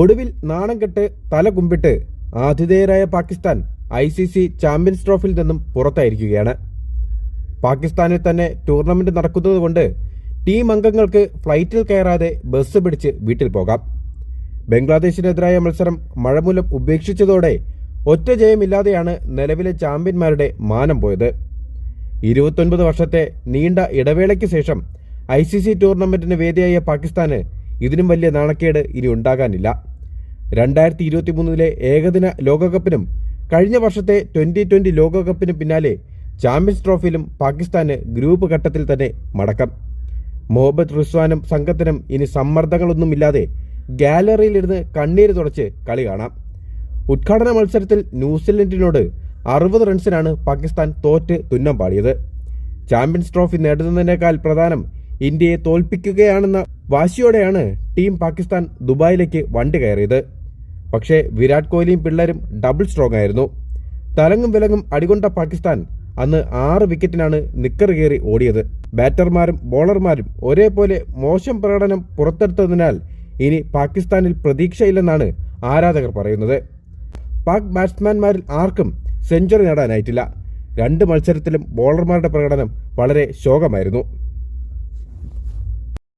ഒടുവിൽ നാണം കെട്ട് തല കുമ്പിട്ട് ആതിഥേയരായ Pakistan I C C champions ട്രോഫിയിൽ നിന്നും പുറത്തായിരിക്കുകയാണ്. പാകിസ്ഥാനിൽ തന്നെ ടൂർണമെന്റ് നടക്കുന്നതുകൊണ്ട് ടീം അംഗങ്ങൾക്ക് ഫ്ലൈറ്റിൽ കയറാതെ ബസ് പിടിച്ച് വീട്ടിൽ പോകാം. ബംഗ്ലാദേശിനെതിരായ മത്സരം മഴ മൂലം ഉപേക്ഷിച്ചതോടെ ഒറ്റ ജയമില്ലാതെയാണ് നിലവിലെ ചാമ്പ്യന്മാരുടെ മാനം പോയത്. ഇരുപത്തൊൻപത് വർഷത്തെ നീണ്ട ഇടവേളയ്ക്ക് ശേഷം ഐ സി സി ടൂർണമെന്റിന് വേദിയായ പാകിസ്ഥാന് ഇതിനും വലിയ നാണക്കേട് ഇനി ഉണ്ടാകാനില്ല. രണ്ടായിരത്തി ഇരുപത്തി മൂന്നിലെ ഏകദിന ലോകകപ്പിനും കഴിഞ്ഞ വർഷത്തെ ട്വന്റി ട്വന്റി ലോകകപ്പിനും പിന്നാലെ ചാമ്പ്യൻസ് ട്രോഫിയിലും പാകിസ്ഥാന് ഗ്രൂപ്പ് ഘട്ടത്തിൽ തന്നെ മടക്കം. മുഹമ്മദ് റിസ്വാനും സംഘത്തിനും ഇനി സമ്മർദ്ദങ്ങളൊന്നുമില്ലാതെ ഗാലറിയിലിരുന്ന് കണ്ണീര് തുടച്ച് കളി കാണാം. ഉദ്ഘാടന മത്സരത്തിൽ ന്യൂസിലൻഡിനോട് അറുപത് റൺസിനാണ് പാകിസ്ഥാൻ തോറ്റ് തുന്നം പാടിയത്. ചാമ്പ്യൻസ് ട്രോഫി നേടുന്നതിനേക്കാൾ പ്രധാനം ഇന്ത്യയെ തോൽപ്പിക്കുകയാണെന്ന വാശിയോടെയാണ് ടീം പാകിസ്ഥാൻ ദുബായിലേക്ക് വണ്ടി കയറിയത്. പക്ഷേ വിരാട് കോഹ്ലിയും പിള്ളേരും ഡബിൾ സ്ട്രോങ് ആയിരുന്നു. തലങ്ങും വിലങ്ങും അടികൊണ്ട പാകിസ്ഥാൻ അന്ന് ആറ് വിക്കറ്റിനാണ് നിക്കർ കയറി ഓടിയത്. ബാറ്റർമാരും ബോളർമാരും ഒരേപോലെ മോശം പ്രകടനം പുറത്തെടുത്തതിനാൽ ഇനി പാകിസ്ഥാനിൽ പ്രതീക്ഷയില്ലെന്നാണ് ആരാധകർ പറയുന്നത്. പാക് ബാറ്റ്സ്മാൻമാരിൽ ആർക്കും സെഞ്ചുറി നേടാനായിട്ടില്ല. രണ്ട് മത്സരത്തിലും ബോളർമാരുടെ പ്രകടനം വളരെ ശോകമായിരുന്നു.